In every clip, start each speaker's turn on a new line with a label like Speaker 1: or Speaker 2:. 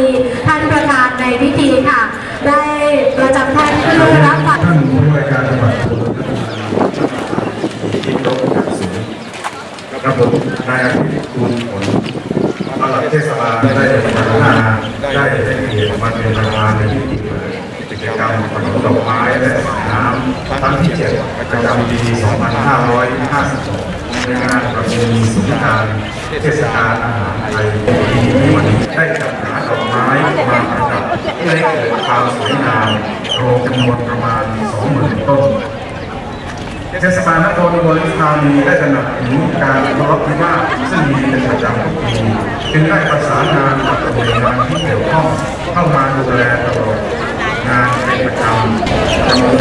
Speaker 1: ที่ท่านประธานในพิธีค่ะ ได้ประจำแทนเพื่อรับฟัง
Speaker 2: ท่านผู้ว่าการจังหวัดสุราษฎร์ธานีที่ยกัดสูงกับผมนายอาทิตย์คุณผลตลอดเทศบาลได้พัฒนาได้ได้เกียรติมาเป็นประธานในพิธีกิจกรรมนลดอกไม้และสายน้ำครั้งที่เจ็ดประจำปี 2552ในงานประเพณีสงการเทศกาลอาหารไทยปีนี้ได้จัด ดอกไม้มาประดับเพื่อให้เกิดความสวยงามรวมจำนวนประมาณ20,000ต้นเทศบาลนครอุบลราชธานีได้ตระหนักถึงการทะเลาะวิวาทซึ่งมีเป็นประจำทุกปีจึงได้ประสานงานกับหน่วยงานที่เกี่ยวข้องเข้ามาดูแลตลอดงานเป็นประจำ
Speaker 3: จำนวน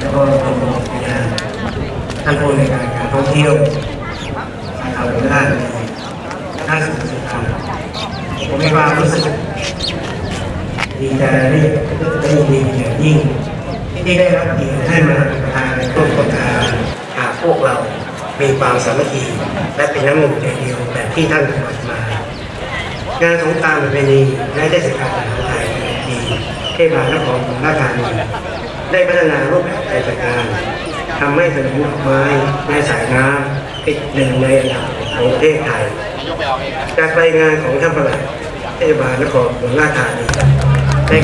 Speaker 3: แล้วก็กรมอุทยานท่านผู้ในการการท่องเที่ยวทางด้านด้านสุขภาพ ผมมีความรู้สึกดีใจและได้ได้ยินดีอย่างยิ่ง ที่ได้รับเกียรติให้มาเป็นประธานในร่วมโครงการหากพวกเรา มีความสามัคคีและเป็นน้ำหนึ่งใจเดียวแบบที่ท่านกำหนดมางานสงกานต์ประเพณีและเทศกาลอาหารไทยปีเทศบาลนครสุราษฎร์ธานีได้พัฒนารูปแบบกิจการทำให้ถนนดอกไม้ในสายน้ำเป็นหนึ่งในอันดับของประเทศไทย จากรายงานของท่านประหลัดเทศบาลนครสุราชธานีได้